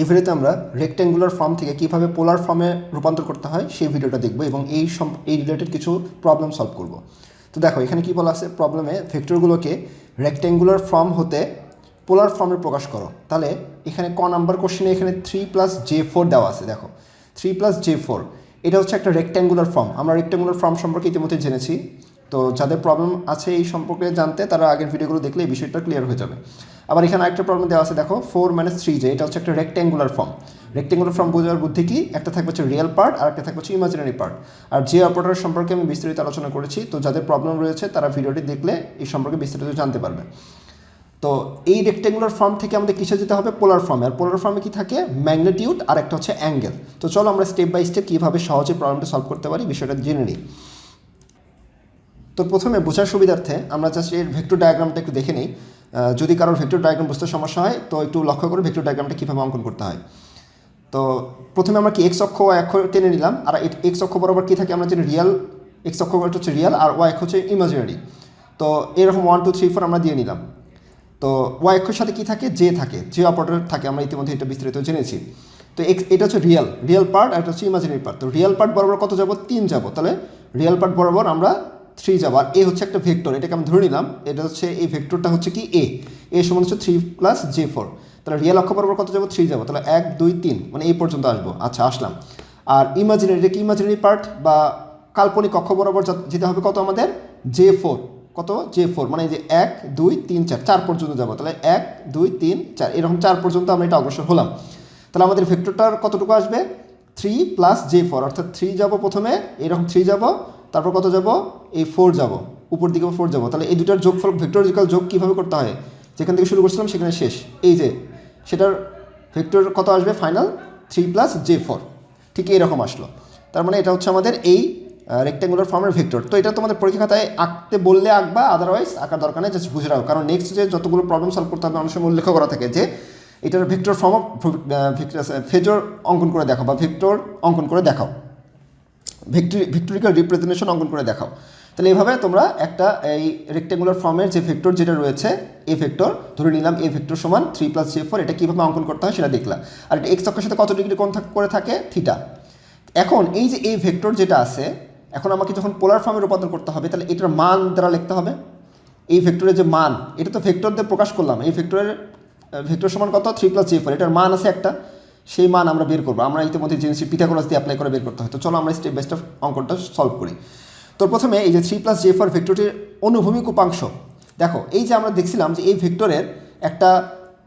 এই ভিডিওতে আমরা রেক্ট্যাঙ্গুলার ফর্ম থেকে কীভাবে পোলার ফর্মে রূপান্তর করতে হয়, সেই ভিডিওটা দেখব এবং এই এই রিলেটেড কিছু প্রবলেম সলভ করব। তো দেখো, এখানে কি বলা আছে? প্রবলেমে ভেক্টরগুলোকে রেক্ট্যাঙ্গুলার ফর্ম হতে পোলার ফর্মে প্রকাশ করো। তাহলে এখানে ক নাম্বার কোশ্চেনে এখানে থ্রি প্লাস জে ফোর দেওয়া আছে, দেখো। থ্রি প্লাস জে ফোর এটা হচ্ছে একটা রেক্ট্যাঙ্গুলার ফর্ম আমরা রেক্ট্যাঙ্গুলার ফর্ম সম্পর্কে ইতিমধ্যে জেনেছি। তো যাদের প্রবলেম আছে এই সম্পর্কে জানতে তারা আগের ভিডিওগুলো দেখলে এই বিষয়টা ক্লিয়ার হয়ে যাবে। আবার এখানে আরেকটা প্রবলেম দেওয়া আছে, দেখো ফোর মাইনাস থ্রি যে, এটা হচ্ছে একটা রেক্ট্যাঙ্গুলার ফর্ম রেক্ট্যাঙ্গুলার ফর্ম বোঝার বুদ্ধি কি? একটা থাকবে হচ্ছে রিয়েল পার্ট আর একটা থাকবে হচ্ছে ইমাজিনারি পার্ট আর যে অপারেটর সম্পর্কে আমি বিস্তারিত আলোচনা করেছি, তো যাদের প্রবলেম রয়েছে, তারা ভিডিওটি দেখলে এই সম্পর্কে বিস্তারিত জানতে পারবে। তো এই রেক্ট্যাঙ্গুলার ফর্ম থেকে আমাদের কিসে যেতে হবে? পোলার ফর্মে আর পোলার ফর্মে কি থাকে? ম্যাগনেটিউড আর একটা হচ্ছে অ্যাঙ্গেল তো চলো আমরা স্টেপ বাই স্টেপ কীভাবে সহজে প্রবলেমটা সলভ করতে পারি, বিষয়টা জেনে নিই। তো প্রথমে বোঝার সুবিধার্থে আমরা জাস্ট এর ভেক্টর ডায়াগ্রামটা একটু দেখে নিই। যদি কারোর ভেক্টর ডায়াগ্রাম বুঝতে সমস্যা হয়, তো একটু লক্ষ্য করে ভেক্টর ডায়াগ্রামটা কীভাবে অঙ্কন করতে হয়। তো প্রথমে আমরা কি এক্স অক্ষ ওয়াই অক্ষ টেনে নিলাম, আর এক্স অক্ষ বরাবর কী থাকে আমরা জানি রিয়াল এক্স অক্ষ হচ্ছে রিয়াল আর ওয়াই অক্ষ হচ্ছে ইমাজিনারি তো এরকম ওয়ান টু থ্রি ফোর আমরা দিয়ে নিলাম। তো ওয়াই অক্ষের সাথে কী থাকে? জে থাকে যে অপারেটর থাকে, আমরা ইতিমধ্যে এটা বিস্তারিত জেনেছি। তো এক্স এটা হচ্ছে রিয়াল রিয়াল পার্ট আর এটা হচ্ছে ইমাজিনারি পার্ট তো রিয়াল পার্ট বরাবর কত যাব? তিন যাব। তাহলে রিয়াল পার্ট বরাবর আমরা থ্রি যাব আর এ হচ্ছে একটা ভেক্টর এটাকে আমি ধরে নিলাম, এটা হচ্ছে, এই ভেক্টরটা হচ্ছে কি এ এ সমান হচ্ছে থ্রি প্লাস জে ফোর তাহলে রিয়েল অক্ষ বরাবর কত যাব? থ্রি যাব, তাহলে এক, দুই, তিন মানে এই পর্যন্ত আসব। আচ্ছা আসলাম। আর ইমাজিনারি এটা কি ইমাজিনারি পার্ট বা কাল্পনিক অক্ষ বরাবর যেতে হবে কত আমাদের? জে ফোর কত? জে ফোর মানে যে এক, দুই, তিন, চার চার পর্যন্ত যাব, তাহলে এক, দুই, তিন, চার, এরকম চার পর্যন্ত আমরা এটা অগ্রসর হলাম। তাহলে আমাদের ভেক্টরটার কতটুকু আসবে? থ্রি প্লাস জে ফোর অর্থাৎ থ্রি যাব প্রথমে, এরকম থ্রি যাব তারপর কত যাব? এই ফোর যাব। উপর দিকে ফোর যাব। তাহলে এই দুটার যোগফল ভেক্টরিক্যাল যোগ কীভাবে করতে হয়? যেখান থেকে শুরু করছিলাম সেখানে শেষ। এই যে, সেটার ভেক্টর কত আসবে? Final three plus J four ঠিক এরকম আসলো। তার মানে এটা হচ্ছে আমাদের এই রেক্ট্যাঙ্গুলার ফর্মের ভেক্টর তো এটা তোমাদের পরীক্ষা খাতায় আঁকতে বললে আঁকবা আদারওয়াইজ আঁকার দরকার নেই জাস্ট বুঝে রাখো কারণ নেক্সট যে যতগুলো প্রবলেম সলভ করতে হবে, অনেক সময় উল্লেখ করা থাকে যে এটার ভেক্টর ফর্ম ফেজর অঙ্কন করে দেখাও বা ভেক্টর অঙ্কন করে দেখাও। ভিক্টরি ভিক্টোরিক্যাল রিপ্রেজেন্টেশন অঙ্কন করে দেখাও। তাহলে এইভাবে তোমরা একটা এই রেক্টেঙ্গুলার ফর্মের যে ভেক্টর যেটা রয়েছে, এ ভেক্টর ধরে নিলাম এ ভেক্টর সমান থ্রি প্লাস জে ফোর এটা কীভাবে অঙ্কন করতে হয় সেটা দেখলাম। আর এটা এক্স অক্ষের সাথে কত ডিগ্রি থাক- করে থাকে? থিটা এখন এই যে এই ভেক্টর যেটা আছে, এখন আমাকে যখন পোলার ফর্মে রূপান্তর করতে হবে, তাহলে এটার মান দ্বারা লিখতে হবে। এই ভেক্টরের যে মান, এটা তো ভেক্টর দিয়ে প্রকাশ করলাম, এই ভেক্টরের ভেক্টর সমান কত? থ্রি প্লাস জে ফোর এটার মান আছে একটা। সেই মান আমরা বের করব। আমরা ইতিমধ্যে জেনেছি পিথাগোরাস দিয়ে অ্যাপ্লাই করে বের করতে হয়। তো চলো আমরা স্টেপ বাই স্টেপ অঙ্কনটা সলভ করি। তো প্রথমে এই যে থ্রি প্লাস জে ফোর ভেক্টরটির অনুভূমিক উপাংশ। দেখো, এই যে আমরা দেখছিলাম যে এই ভেক্টরের একটা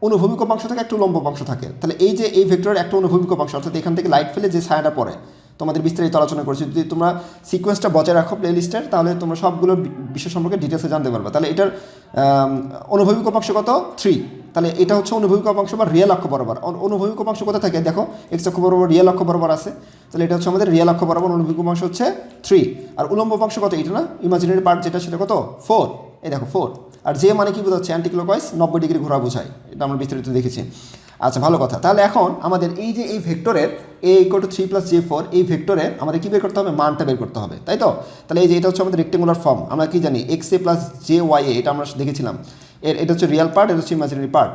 অনুভূমিক উপাংশ থাকে, একটা লম্ব উপাংশ থাকে। তাহলে এই যে এই ভেক্টরের একটা অনুভূমিক উপাংশ, অর্থাৎ এখান থেকে লাইট ফেলে যে ছায়াটা পড়ে তোমাদের বিস্তারিত আলোচনা করেছি। যদি তোমরা সিকোয়েন্সটা বজায় রাখো প্লে লিস্টের তাহলে তোমরা সবগুলো বিষয় সম্পর্কে ডিটেলসে জানতে পারবে। তাহলে এটার আম, অনুভূমিক উপাংশ কত? থ্রি তাহলে এটা হচ্ছে অনুভূমিক উপাংশ বা রিয়েল অক্ষ বরাবর। অন- অনুভূমিক উপাংশ কোথায় থাকে? দেখো এক্স অক্ষ বরাবর রিয়েল অক্ষ বরাবর আছে। তাহলে এটা হচ্ছে আমাদের রিয়েল অক্ষ বরাবর অনুভূমিক উপাংশ হচ্ছে থ্রি আর উলম্ব উপাংশ কত? এটা না? ইমাজিনারি পার্ট যেটা সেটা কত? ফোর এই দেখো ফোর আর যে মানে কি বোঝাচ্ছে? অ্যান্টি ক্লকওয়াইজ নব্বই ডিগ্রি ঘোরা বোঝায়। এটা আমরা বিস্তারিত দেখেছি। আচ্ছা ভালো কথা। তাহলে এখন আমাদের এই যে এই ভেক্টরের A equal to three plus J four এই ভেক্টরের আমাদের কী বের করতে হবে? মানটা বের করতে হবে, তাই তো? তাহলে এই যে এটা হচ্ছে আমাদের রেক্টেঙ্গুলার ফর্ম আমরা কি জানি? X A plus J Y A এটা আমরা দেখেছিলাম। এর, এটা হচ্ছে রিয়াল পার্ট এটা হচ্ছে ইমাজিনারি পার্ট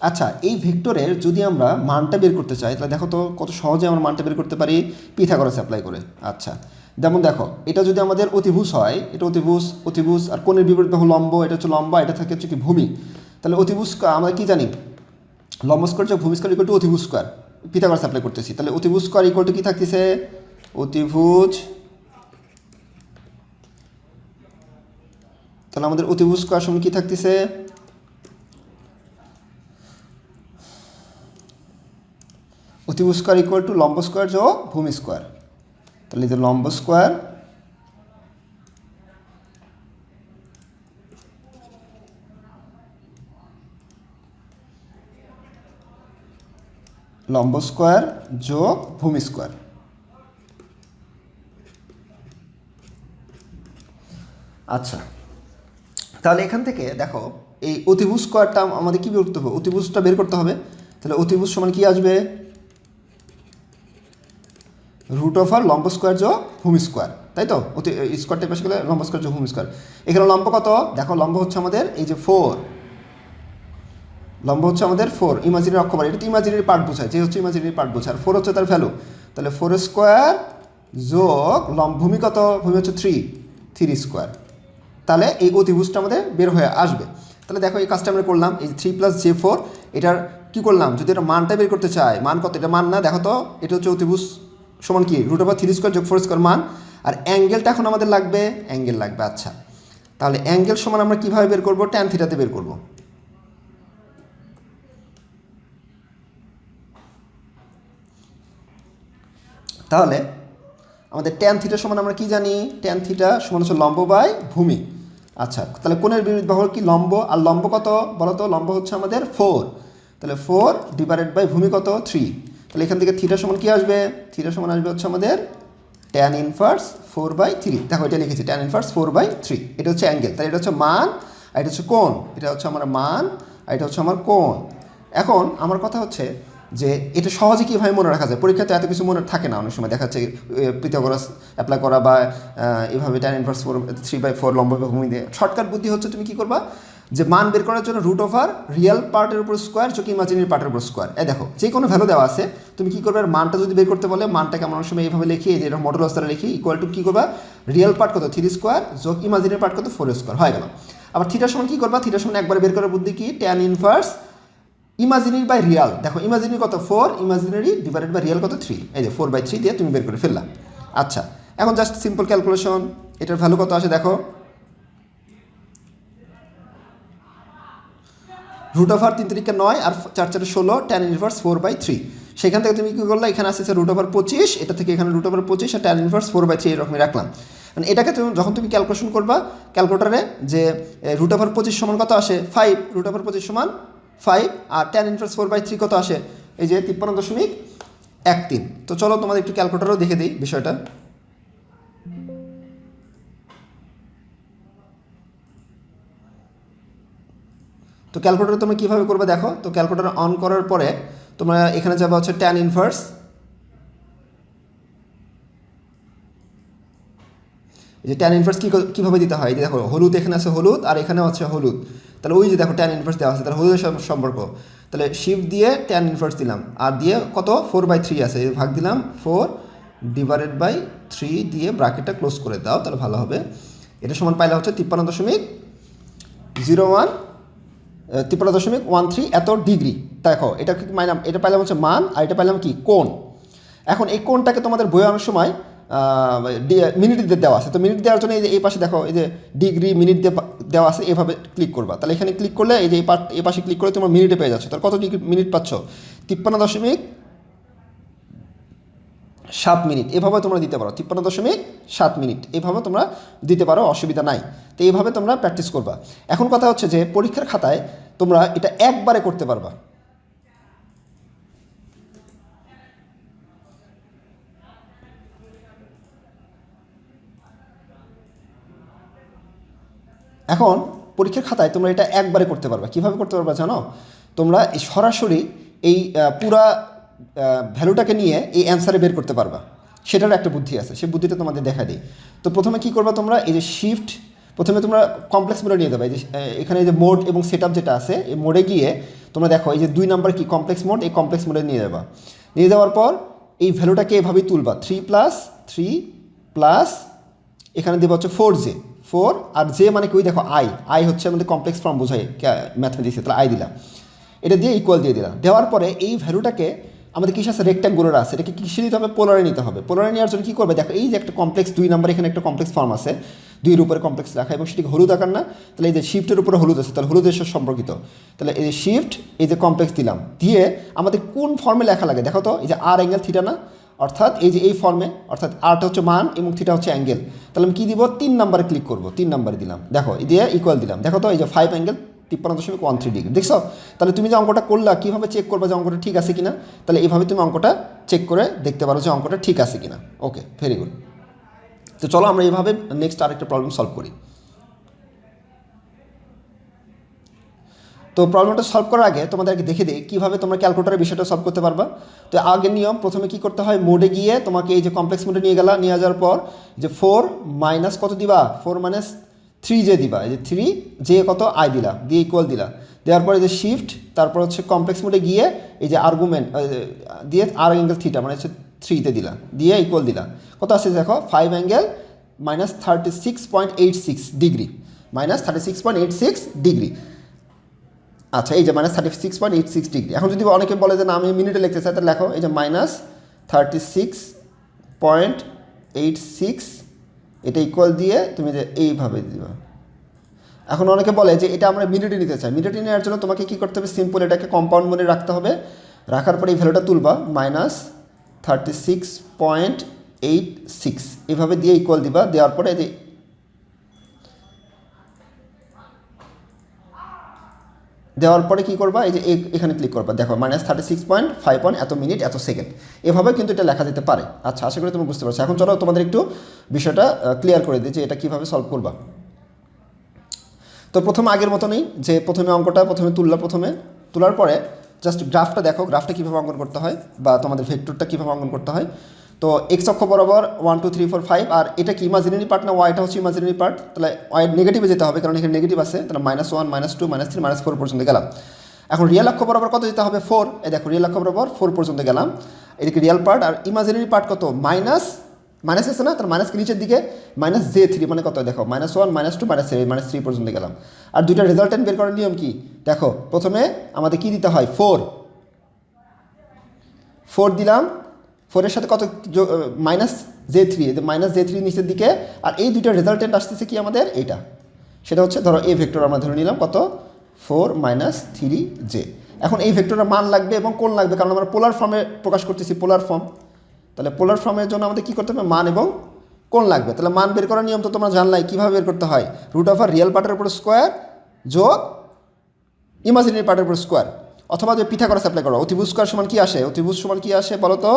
আচ্ছা এই ভেক্টরের যদি আমরা মানটা বের করতে চাই, তাহলে দেখো তো কত সহজে আমরা মানটা বের করতে পারি পিথাগোরাস অ্যাপ্লাই করে। আচ্ছা যেমন দেখো, এটা যদি আমাদের অতিভুজ হয়, এটা অতিভুজ অতিভুজ, আর কোণের বিপরীত বাহু লম্ব, এটা হচ্ছে লম্বা, এটা থাকে হচ্ছে কি ভূমি। তাহলে অতিভুজ কা- আমরা কি জানি? লম্ব স্কোয়ার যোগ ভূমি স্কোয়ার ইকুয়াল টু অতিভুজ স্কোয়ার পিথাগোরাস অ্যাপ্লাই করতেছি। তাহলে অতিভুজ স্কোয়ার ইকুয়াল টু কি থাকতেছে? অতিভুজ তাহলে আমাদের অতিভুজ স্কোয়ার সমান কি থাকতেছে? অতিভুজ স্কোয়ার ইকুয়াল টু লম্ব স্কোয়ার যোগ ভূমি স্কোয়ার তাহলে যে লম্ব স্কোয়ার লম্ব স্কোয়ার যোগ ভূমি স্কোয়ার। আচ্ছা তাহলে এখান থেকে দেখো, এই অতিভুজ স্কোয়ারটা আমাদের কি বের করতে হবে? অতিভুজটা বের করতে হবে। তাহলে অতিভুজ সমান কি আসবে? রুট অফ আর লম্ব স্কোয়ার যোগ ভূমি স্কোয়ার, তাই তো? অতি স্কোয়ারটা পাশে গেলে লম্ব স্কোয়ার যোগ ভূমি স্কোয়ার। এখানে লম্ব কত? দেখো, লম্ব হচ্ছে আমাদের এই যে ফোর লম্ব হচ্ছে আমাদের ফোর ইমাজিনারি অক্ষবার এটা তো ইমাজিনারি পার্ট বোঝায়, যে হচ্ছে ইমাজিনারি পার্ট বোঝায়। আর ফোর হচ্ছে তার ভ্যালু তাহলে ফোর স্কোয়ার যোগ লম্ব ভূমি কত? ভূমি হচ্ছে থ্রি থ্রি স্কোয়ার তাহলে এই অতিভুজটা আমাদের বের হয়ে আসবে। তাহলে দেখো এই কাজটা আমরা করলাম, এই থ্রি প্লাস জে ফোর এটার কী করলাম? যদি এটা মানটা বের করতে চাই, মান কত? এটা মান না, দেখো তো, এটা হচ্ছে অতিভুজ সমান কি? রুট ওভার থ্রি স্কোয়ার যোগ ফোর স্কোয়ার মান। আর অ্যাঙ্গেলটা এখন আমাদের লাগবে অ্যাঙ্গেল লাগবে আচ্ছা। তাহলে অ্যাঙ্গেল সমান আমরা কীভাবে বের করব? ট্যান থিটাতে বের করব। তাহলে আমাদের ট্যান থিটা সমান আমরা কি জানি? ট্যান থিটা সমান হচ্ছে লম্ব বাই ভূমি। আচ্ছা তাহলে কোণের বিপরীত বাহু কি লম্ব? আর লম্ব কত? বলো তো, লম্ব হচ্ছে আমাদের ফোর তাহলে ফোর ডিভাইডেড বাই ভূমি কত? থ্রি তাহলে এখান থেকে থিটা সমান কি আসবে? থিটা সমান আসবে হচ্ছে আমাদের tan inverse four by three দেখো, এটা লিখেছি tan inverse four by three এটা হচ্ছে অ্যাঙ্গেল তাহলে এটা হচ্ছে মান, আর এটা হচ্ছে কোণ। এটা হচ্ছে আমার মান, আর এটা হচ্ছে আমার কোণ। এখন আমার কথা হচ্ছে যে এটা সহজে কীভাবে মনে রাখা যায়? পরীক্ষাতে এত কিছু মনে থাকে না, অনেক সময় দেখা যাচ্ছে পৃথকরাস অ্যাপ্লাই করা বা এভাবে tan inverse four three by four লম্ব ভূমি দিয়ে শর্টকাট বুদ্ধি হচ্ছে তুমি কী করবা? যে মান বের করার জন্য রুট ওভার রিয়েল পার্টের উপর স্কোয়ার যোগ ইমাজিনারি পার্টের উপর স্কোয়ার এই দেখো, যে কোনো ভ্যালু দেওয়া আছে, তুমি কী করবে? মানটা যদি বের করতে বলে মানটাকে আমরা অনেক সময় এইভাবে লিখি, যে মডেল অবস্থায় লিখি ইকুয়াল টু কী করবা? রিয়েল পার্ট কত? থ্রি স্কোয়ার যোগ ইমাজিনারি পার্ট কত? ফোর স্কোয়ার হয়ে গেল। আবার থিটার সময় কী করবা? থিটার সময় একবার বের করার বুদ্ধি কি? Tan inverse imaginary by real দেখো ইমাজিনারি কত? Four imaginary divided by real কত? থ্রি এই যে ফোর বাই থ্রি দিয়ে তুমি বের করে ফেললাম আচ্ছা এখন জাস্ট সিম্পল ক্যালকুলেশন এটার ভ্যালু কত আসে দেখো? রুট ওভার তিন তারিখে নয় আর চার চারে ষোলো tan inverse four by three সেখান থেকে তুমি কী করলে? এখানে আসছে রুট ওভার পঁচিশ, এটা থেকে এখানে রুট ওভার পঁচিশ আর tan inverse four by three এরকমই রাখলাম। মানে এটাকে তুমি যখন তুমি ক্যালকুলেশন করবা ক্যালকুলেটারে যে রুট ওভার পঁচিশ সমান কত আসে? ফাইভ রুট ওভার পঁচিশ সমান five R tan inverse four by three কত আসে? এই যে তিপ্পান্ন দশমিক এক তিন। তো চলো তোমাদের একটু ক্যালকুলেটারও দেখে দিই বিষয়টা। তো ক্যালকুলেটার তুমি কীভাবে করবে দেখো? তো ক্যালকুলেটার অন করার পরে তোমরা এখানে যাবে হচ্ছে টেন ইনভার্স এই যে ট্যান ইনভার্স কী কীভাবে দিতে হয়? যে দেখো, হলুদ এখানে আছে হলুদ আর এখানে আছে হলুদ। তাহলে ওই যে দেখো ট্যান ইনভার্স দেওয়া আছে, তাহলে হলুদের সম্পর্ক। তাহলে শিফট দিয়ে ট্যান ইনভার্স দিলাম। আর দিয়ে কত? ফোর বাই থ্রি আছে। ভাগ দিলাম ফোর ডিভাইডেড বাই থ্রি দিয়ে ব্রাকেটটা ক্লোজ করে দাও, তাহলে ভালো হবে। এটা সমান পাইলে হচ্ছে তিপ্পান্ন দশমিক জিরো ওয়ান তিপ্পান্ন দশমিক ওয়ান থ্রি এত ডিগ্রি দেখো, এটা কি মাইলাম এটা পাইলাম হচ্ছে মান, আর এটা পাইলাম কি? কোণ। এখন এই কোণটাকে তোমাদের বই অনেক সময় মিনিট দিয়ে দেওয়া আছে। তো মিনিট দেওয়ার জন্য এই যে, এই পাশে দেখো, এই যে ডিগ্রি মিনিট দেওয়া আছে, এভাবে ক্লিক করবা। তাহলে এখানে ক্লিক করলে এই যে এই পাট এই পাশে ক্লিক করে তোমার মিনিটে পেয়ে যাচ্ছে। তাহলে কত ডিগ্রি মিনিট পাচ্ছ? তিপ্পান্ন দশমিক সাত মিনিট এভাবে তোমরা দিতে পারো। তিপ্পান্ন দশমিক সাত মিনিট এভাবে তোমরা দিতে পারো, অসুবিধা নাই। তো এইভাবে তোমরা প্র্যাকটিস করবা। এখন কথা হচ্ছে যে, পরীক্ষার খাতায় তোমরা এটা একবারে করতে পারবা। এখন পরীক্ষার খাতায় তোমরা এটা একবারে করতে পারবে। কীভাবে করতে পারবে জানো? তোমরা সরাসরি এই পুরা ভ্যালুটাকে নিয়ে এই অ্যান্সারে বের করতে পারবা। সেটার একটা বুদ্ধি আছে সেই বুদ্ধিটা তোমাদের দেখা দিই। তো প্রথমে কি করবা তোমরা? এই যে শিফট প্রথমে তোমরা কমপ্লেক্স মোডে নিয়ে যাবে। এই যে এখানে যে মোড এবং সেট যেটা আছে, এই মোডে গিয়ে তোমরা দেখো, এই যে দুই নাম্বার কি? কমপ্লেক্স মোড এই কমপ্লেক্স মোডে নিয়ে যাবা। নিয়ে যাওয়ার পর এই ভ্যালুটাকে এভাবেই তুলবা। থ্রি প্লাস থ্রি প্লাস এখানে দেবো হচ্ছে ফোর জে ফোর আর জে মানে কি, ওই দেখো আই আই হচ্ছে আমাদের কমপ্লেক্স ফর্ম বোঝাই ম্যাথমেটিক্সে তাহলে আই দিলাম। এটা দিয়ে ইকুয়াল দিয়ে দিলাম। দেওয়ার পরে এই ভ্যালুটাকে আমাদের কিসে আছে? রেক্ট্যাঙ্গুলার আছে। এটাকে কিসে দিতে হবে? পোলারে নিতে হবে। পোলারে নেওয়ার জন্য কী করবে? দেখো, এই যে একটা কমপ্লেক্স দুই নাম্বার এখানে একটা কমপ্লেক্স ফর্ম আছে। দুইয়ের উপরে কমপ্লেক্স রাখা এবং সেটিকে হলুদ আকার না? তাহলে এই যে শিফটের উপরে হলুদ আছে, তাহলে হলুদের সাথে সম্পর্কিত। তাহলে এই যে শিফট এই যে কমপ্লেক্স দিলাম। দিয়ে আমাদের কোন ফর্মে লেখা লাগে? দেখো তো, এই যে আর অ্যাঙ্গেল থিটা না? অর্থাৎ এই যে এই ফর্মে অর্থাৎ আরটা হচ্ছে মান এবং থিটা হচ্ছে অ্যাঙ্গেল তাহলে আমি কী দিব? তিন নাম্বারে ক্লিক করব। তিন নাম্বারে দিলাম। দেখো দিয়ে ইকুয়াল দিলাম। দেখো তো, এই যে ফাইভ অ্যাঙ্গেল তিপ্পান্ন দশমিক ওয়ান থ্রি ডিগ্রি দেখছ? তাহলে তুমি যে অঙ্কটা করলা, কীভাবে চেক করবে যে অঙ্কটা ঠিক আছে কিনা? তাহলে এইভাবে তুমি অঙ্কটা চেক করে দেখতে পারো যে অঙ্কটা ঠিক আছে কিনা। ওকে ভেরি গুড তো চলো আমরা এইভাবে নেক্সট আরেকটা প্রবলেম সলভ করি। তো প্রবলেমটা সলভ করার আগে তোমাদেরকে দেখে দিই কীভাবে তোমরা ক্যালকুলেটারের বিষয়টা সলভ করতে পারবা। তো আগের নিয়ম, প্রথমে কি করতে হয়? মোডে গিয়ে তোমাকে এই যে কমপ্লেক্স মোডে নিয়ে গেলা, নিয়ে যাওয়ার পর যে ফোর মাইনাস কত দিবা? ফোর মাইনাস থ্রি জে দিবা, এই যে থ্রি জে কত? আই দিলা দিয়ে ইকুয়াল দিলা। দেওয়ার পরে যে শিফট তারপর হচ্ছে কমপ্লেক্স মোডে গিয়ে এই যে আর্গুমেন্ট দিয়ে আর অ্যাঙ্গেল থ্রিটা মানে হচ্ছে থ্রিতে দিলা, দিয়ে ইকুয়াল দিলা। কত আছে দেখো? Five angle minus thirty six point eight six degree minus thirty six point eight six degree আচ্ছা এই যে minus thirty six point eight six degree এখন যদি অনেকে বলে যে না, আমি মিনিটে লিখতে চাই, তাহলে লেখো, এই যে minus thirty six point eight six এটা ইকুয়াল দিয়ে তুমি যে এইভাবে দিবা। এখন অনেকে বলে যে এটা আমরা মিনিটে নিতে চাই। মিনিটে নেওয়ার জন্য তোমাকে কী করতে হবে? সিম্পল এটাকে কম্পাউন্ড মনে রাখতে হবে। রাখার পরে এই ভ্যালুটা তুলবা minus thirty six point eight six এভাবে দিয়ে ইকুয়াল দিবা, দেওয়ার পরে এই যে দেওয়ার পরে কী করবা? এই যে এখানে ক্লিক করবা। দেখো minus thirty six point five point এত মিনিট এত সেকেন্ড এভাবে কিন্তু এটা লেখা যেতে পারে। আচ্ছা আশা করি তুমি বুঝতে পারছ। এখন চলো তোমাদের একটু বিষয়টা ক্লিয়ার করে দিই যে এটা কীভাবে সলভ করবা। তো প্রথমে আগের মতনই যে প্রথমে অঙ্কটা, প্রথমে তুললা প্রথমে। তোলার পরে জাস্ট গ্রাফটা দেখো গ্রাফটা কীভাবে অঙ্কন করতে হয় বা তোমাদের ভেক্টরটা কীভাবে অঙ্কন করতে হয়। তো এক্স অক্ষ বরাবর one two three four five আর এটা কি ইমাজিনারি পার্ট না ওয়াইটা হচ্ছে ইমাজিনারি পার্ট তাহলে ওয়াই নেগেটিভে যেতে হবে, কারণ এখানে নেগেটিভ আছে। তাহলে minus one minus two minus three minus four পর্যন্ত গেলাম। এখন রিয়েল অক্ষ বরাবর কত যেতে হবে? ফোর এই দেখো রিয়েল অক্ষ বরাবর ফোর পর্যন্ত গেলাম। এদিকে রিয়েল পার্ট আর ইমাজিনারি পার্ট কত? মাইনাস মাইনাস আছে না? তার মাইনাসকে নিচের দিকে? মাইনাস জে থ্রি মানে কত? দেখো minus one minus two minus three minus three পর্যন্ত গেলাম। আর দুইটা রেজাল্টেন্ট বের করার নিয়ম কি? দেখো, প্রথমে আমাদের কি দিতে হয়? ফোর ফোর দিলাম ফোরের সাথে কত minus j three minus j three নিচের দিকে, আর এই দুইটা রেজাল্টেন্ট আসতেছে কি আমাদের? এইটা। সেটা হচ্ছে, ধরো এই ভেক্টর আমরা ধরে নিলাম, কত? ফোর মাইনাস থ্রি জে এখন এই ভেক্টরের মান লাগবে এবং কোন লাগবে, কারণ আমরা পোলার ফর্মে প্রকাশ করতেছি পোলার ফর্ম তাহলে পোলার ফর্মের জন্য আমাদের কী করতে হবে? মান এবং কোন লাগবে। তাহলে মান বের করার নিয়ম তো তোমরা জানলাই, কীভাবে বের করতে হয়? রুট অফ আর রিয়েল পার্টের উপর স্কোয়ার যোগ ইমাজিনারি পার্টের উপর স্কোয়ার অথবা যে পিথাগোরাস অ্যাপ্লাই করো, অতিভুজ স্কোয়ার সমান কি আসে? অতিভুজ সমান কি আসে বলো তো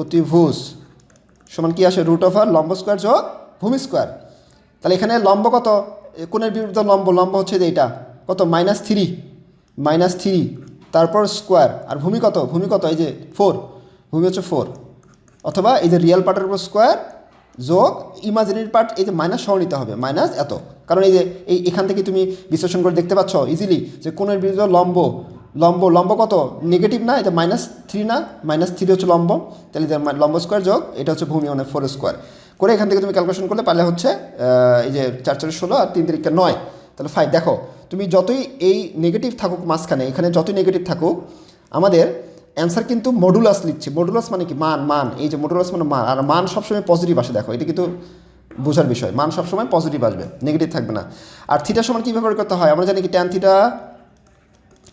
অতিভুজ। সমান কি আসে? রুট আর লম্ব স্কোয়ার যোগ ভূমি স্কোয়ার তাহলে এখানে লম্ব কত? এ কোণের বিরুদ্ধে লম্ব লম্ব হচ্ছে যে এইটা। কত? মাইনাস থ্রি মাইনাস থ্রি তারপর স্কোয়ার আর ভূমি কত? ভূমি কত? এই যে ফোর ভূমি হচ্ছে ফোর অথবা এই যে রিয়েল পার্টের উপর স্কোয়ার যোগ ইমাজিনারি পার্ট এই যে মাইনাস সহ নিতে হবে। মাইনাস এত। কারণ এই যে এই এখান থেকে তুমি বিশ্লেষণ করে দেখতে পাচ্ছ ইজিলি যে কোণের বিরুদ্ধে লম্ব লম্ব লম্ব কত? নেগেটিভ না, এটা মাইনাস থ্রি না? মাইনাস থ্রি হচ্ছে লম্ব, তাহলে লম্ব স্কোয়ার যোগ, এটা হচ্ছে ভূমি মানে ফোর স্কোয়ার করে এখান থেকে তুমি ক্যালকুলেশন করলে পারলে হচ্ছে এই যে চার চার ষোলো আর তিন তিরিকা নয়। তাহলে ফাইভ দেখো, তুমি যতই এই নেগেটিভ থাকুক মাঝখানে, এখানে যতই নেগেটিভ থাকুক, আমাদের অ্যান্সার কিন্তু মডুলাস লিখছে। মডুলাস মানে কি? মান মান, এই যে মডুলাস মানে মান। আর মান সবসময় পজিটিভ আসে, দেখো, এটা কিন্তু বোঝার বিষয়। মান সবসময় পজিটিভ আসবে নেগেটিভ থাকবে না। আর থিটা সমান কীভাবে করতে হয়? আমরা জানি কি ট্যান থিটা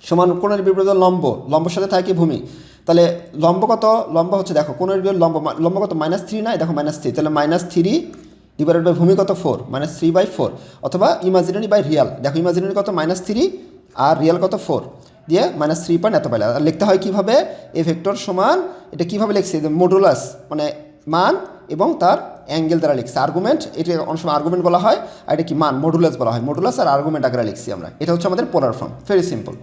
সমান কোণের বিপরীতে লম্ব। লম্বর সাথে থাকে ভূমি? তাহলে লম্ব কত? লম্ব হচ্ছে দেখো, কোণের বিপরীত লম্ব লম্ব কত? মাইনাস থ্রি না দেখো মাইনাস থ্রি তাহলে মাইনাস থ্রি ডিভাইডেড বাই ভূমি কত? Four minus three by four অথবা ইমাজিনারি বাই রিয়াল দেখো ইমাজিনারি কত? মাইনাস থ্রি আর রিয়াল কত? ফোর দিয়ে মাইনাস থ্রি পয়েন্ট এত পাইলে। আর লিখতে হয় কীভাবে? এ ভেক্টর সমান, এটা কীভাবে লিখছে? মডুলাস মানে মান এবং তার অ্যাঙ্গেল দ্বারা লিখছে। আর্গুমেন্ট এটা অনেক সময় আর্গুমেন্ট বলা হয়, আর এটা কি মান? মডুলাস বলা হয়। মডুলাস আর আর্গুমেন্ট আকারে লিখছি আমরা। এটা হচ্ছে আমাদের পোলার ফর্ম ভেরি সিম্পল